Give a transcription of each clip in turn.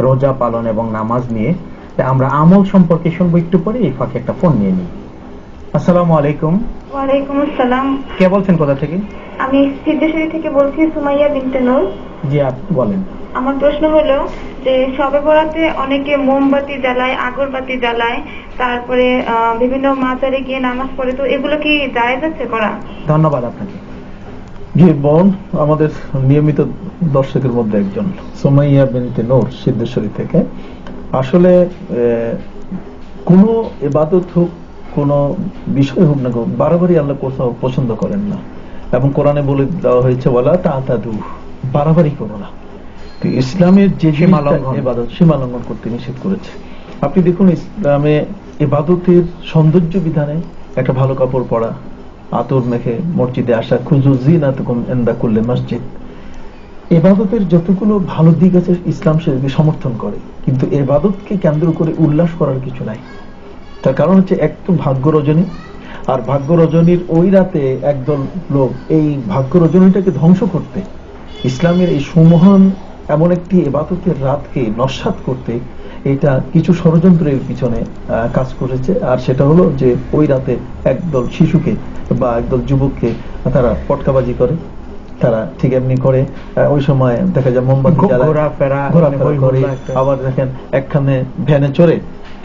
রোজা পালন এবং নামাজ নিয়ে। আমরা আমল সম্পর্কে শুনব একটু পরে এই ফাঁকে একটা ফোন নিয়ে নিই। আসসালামু আলাইকুম। ওয়ালাইকুম আসসালাম। কে বলছেন কোথা থেকে? আমি সিদ্ধেশ্বরী থেকে বলছি সুমাইয়া বিনতে নূর। জি আপনি বলেন। আমার প্রশ্ন হলো যে সবে বরাতে অনেকে মোমবাতি জ্বালায় আগরবাতি জ্বালায় তারপরে বিভিন্ন মাজারে গিয়ে নামাজ পড়ে তো এগুলো কি জায়েজ আছে করা? ধন্যবাদ আপনাকে। বোন আমাদের নিয়মিত দর্শকের মধ্যে একজন সোমাইয়া বেনতে নূর সিদ্ধেশ্বরী থেকে। আসলে কোনো এবাদত হোক কোনো বিষয় হোক না হোক বারবারই আল্লাহ কোথাও পছন্দ করেন না। এবং কোরআনে বলে দেওয়া হয়েছে বলা তা তাদু বাড়াবাড়ি করো না। ইসলামের যে। এবাদত সীমা লঙ্ঘন করতে নিষেধ করেছে। আপনি দেখুন ইসলামে এবাদতের সৌন্দর্য বিধানে একটা ভালো কাপড় পরা আতর মেখে মসজিদে আসা, খুজু জিনাতুকুম ইনদা কুল্লি মসজিদ। এবাদতের যতগুলো ভালো দিক আছে, ইসলাম সেটাকে সমর্থন করে। কিন্তু এবাদতকে কেন্দ্র করে উল্লাস করার কিছু নাই। তার কারণ হচ্ছে এক তো ভাগ্য রজনী। আর ভাগ্য রজনীর ওই রাতে একদল লোক এই ভাগ্য রজনীটাকে ধ্বংস করতে, ইসলামের এই সুমহান এমন একটি এবাদতের রাতকে নস্বাত করতে এটা কিছু ষড়যন্ত্রের পিছনে কাজ করেছে। আর সেটা হলো যে ওই রাতে একদল শিশুকে বা একদল যুবককে তারা পটকাবাজি করে। তারা ঠিক এমনি করে ওই সময় দেখা যায় মোমবাতি করে আবার দেখেন একখানে ভ্যানে চড়ে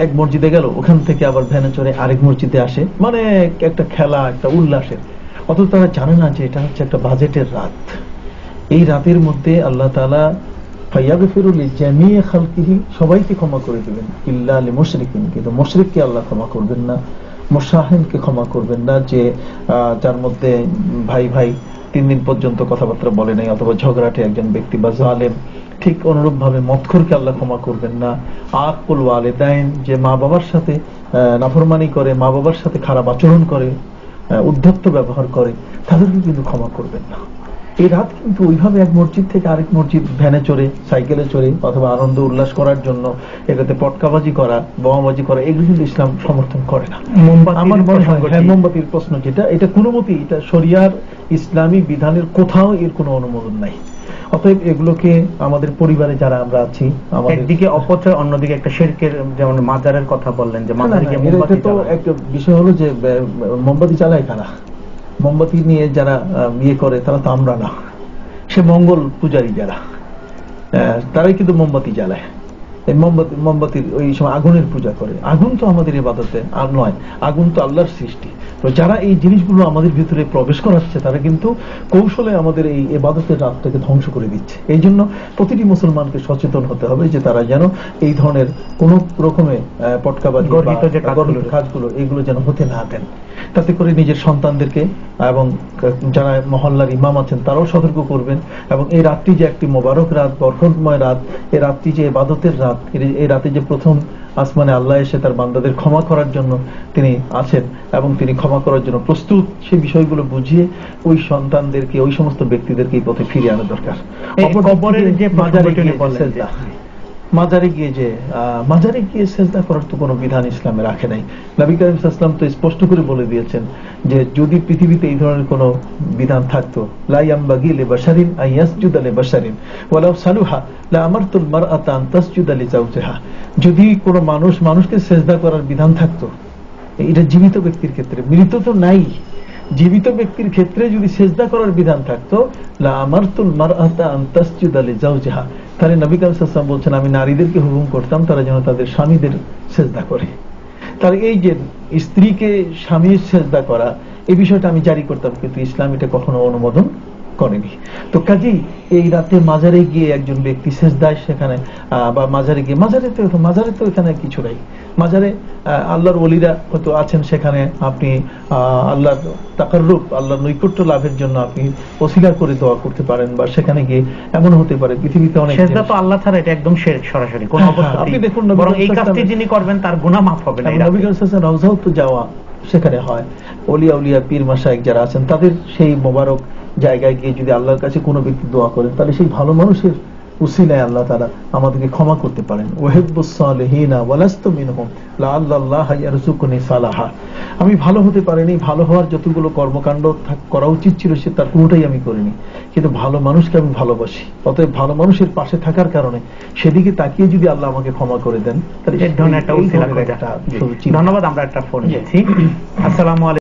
এক মসজিদে গেল ওখান থেকে আবার ভ্যানে চড়ে আরেক মসজিদে আসে। মানে একটা খেলা একটা উল্লাসের। অথচ তারা জানে না যে এটা হচ্ছে একটা বাজেটের রাত। এই রাতের মধ্যে আল্লাহ তালা সবাইকে ক্ষমা করে দেবেন। ইল্লা আলী মুশরিকিন কিন্তু মুশরিককে আল্লাহ ক্ষমা করবেন না। মুসাহিনকে ক্ষমা করবেন না যে যার মধ্যে ভাই ভাই তিন দিন পর্যন্ত কথাবার্তা বলে নাই, অথবা ঝগড়াটে একজন ব্যক্তি বা জালেম, ঠিক অনুরূপ ভাবে মৎখরকে আল্লাহ ক্ষমা করবেন না। আকুল ওয়ালেদাইন, যে মা বাবার সাথে নাফরমানি করে, মা বাবার সাথে খারাপ আচরণ করে উদ্ধত্ত ব্যবহার করে, তাদেরকে কিন্তু ক্ষমা করবেন না। এই রাত কিন্তু ওইভাবে এক মসজিদ থেকে আরেক মসজিদ ভ্যানে চড়ে সাইকেলে চড়ে অথবা আনন্দ উল্লাস করার জন্য এটাতে পটকাবাজি করা বোমাবাজি করা এগুলো কিন্তু ইসলাম সমর্থন করে না। আমার মনে হয় হ্যাঁ, মোমবাতির প্রশ্ন যেটা এটা কোনো মতেই এটা শরিয়ার ইসলামী বিধানের কোথাও এর কোনো অনুমোদন নাই। অতএব এগুলোকে আমাদের পরিবারে যারা আমরা আছি একদিকে অপচয় অন্যদিকে একটা শেরকের যেমন মাজারের কথা বললেন যে মাজারে মোমবাতি তো একটা বিষয় হলো যে মোমবাতি জ্বালায় কারা? মোমবাতি নিয়ে যারা ইয়ে করে, তারা তো আমরা না। সে মঙ্গল পূজারী যারা। তারাই কিন্তু মোমবাতি জ্বালায়। মোমবাতি মোমবাতির ওই সময় আগুনের পূজা করে। আগুন তো আমাদের এবাদতে আর নয় আগুন তো আল্লাহর সৃষ্টি। তো যারা এই জিনিসগুলো আমাদের ভিতরে প্রবেশ করাচ্ছে তারা কিন্তু কৌশলে আমাদের এই এবাদতের রাতটাকে ধ্বংস করে দিচ্ছে। এই জন্য প্রতিটি মুসলমানকে সচেতন হতে হবে যে তারা যেন এই ধরনের কোন রকমে পটকাবাজি বা কাজগুলো কাজগুলো এগুলো যেন হতে না দেন। তাতে করে নিজের সন্তানদেরকে এবং যারা মহল্লার ইমাম আছেন তারাও সতর্ক করবেন। এবং এই রাতটি যে একটি মোবারক রাত বরকতময় রাত এই রাতটি যে এবাদতের রাত এই- এই রাতে যে প্রথম আসমানে আল্লাহ এসে তার বান্দাদের ক্ষমা করার জন্য তিনি আছেন এবং তিনি ক্ষমা করার জন্য প্রস্তুত সেই বিষয়গুলো বুঝিয়ে ওই সন্তানদেরকে ওই সমস্ত ব্যক্তিদেরকে এই পথে ফিরিয়ে আনা দরকার। থেকে যে মাজারে গিয়ে যে- মাজারে গিয়ে সেজদা করার তো কোনো বিধান ইসলামে রাখে নাই। নবী করিম ইসলাম তো স্পষ্ট করে বলে দিয়েছেন যে, যদি পৃথিবীতে এই ধরনের কোনো বিধান থাকতো লাইয়াম্বাগি লে বাশারিন আইয়াসজুদা লে বাশারিন, ওয়ালাউ সালুহা, লা আমারতুল মারআতা আন তাসজুদা লি জাওজিহা যদি কোনো মানুষ, মানুষকে সেজদা করার বিধান থাকতো, এটা জীবিত ব্যক্তির ক্ষেত্রে, মৃত তো নাই। জীবিত ব্যক্তির ক্ষেত্রে যদি সেজদা করার বিধান থাকতো, লা আমারতুল মারআতা আন তাসজুদা লি জাওজিহা তাহলে নবী ওয়াসাল্লাম বলছেন, আমি নারীদেরকে হুকুম করতাম, তারা যেন তাদের স্বামীদের সেজদা করে। তার এই যে স্ত্রীকে স্বামীর সেজদা করা, এই বিষয়টা আমি জারি করতাম, কিন্তু ইসলাম এটা কখনো অনুমোদন করেনি। তো কাজেই এই রাতে মাজারে গিয়ে একজন ব্যক্তি সেজদায় সেখানে বা মাজারে গিয়ে মাজারে তো মাজারে তো এখানে কিছু নাই। মাজারে আল্লাহর ওলিরা হয়তো আছেন সেখানে আপনি আল্লাহর তাকাররূপ আল্লাহর নৈকট্য লাভের জন্য আপনি অসিলা করে দোয়া করতে পারেন বা সেখানে গিয়ে এমন হতে পারে। পৃথিবীতে অনেক সেজদা তো আল্লাহ ছাড়া এটা একদম শেরক সরাসরি কোন হ্যাঁ, অবস্থাতেই আপনি দেখুন নবী বরং এই কাজটি যিনি করবেন তার গুনাহ মাফ হবে না নবী করিম সাল্লাল্লাহু আলাইহি ওয়াসাল্লাম যাওয়া সেখানে হয়। অলিয়া উলিয়া পীর মাসায়েক যারা আছেন তাদের সেই মোবারক জায়গায় গিয়ে যদি আল্লাহর কাছে কোনো ব্যক্তি দোয়া করেন তাহলে সেই ভালো মানুষের উসিলায় আল্লাহ তাআলা আমাদেরকে ক্ষমা করতে পারেন। আমি ভালো হতে পারিনি ভালো হওয়ার যতগুলো কর্মকাণ্ড করা উচিত ছিল সে তার কোনোটাই আমি করিনি। কিন্তু ভালো মানুষকে আমি ভালোবাসি। অতএব ভালো মানুষের পাশে থাকার কারণে সেদিকে তাকিয়ে যদি আল্লাহ আমাকে ক্ষমা করে দেন তাহলে। ধন্যবাদ আমরা একটা ফোন আসসালামু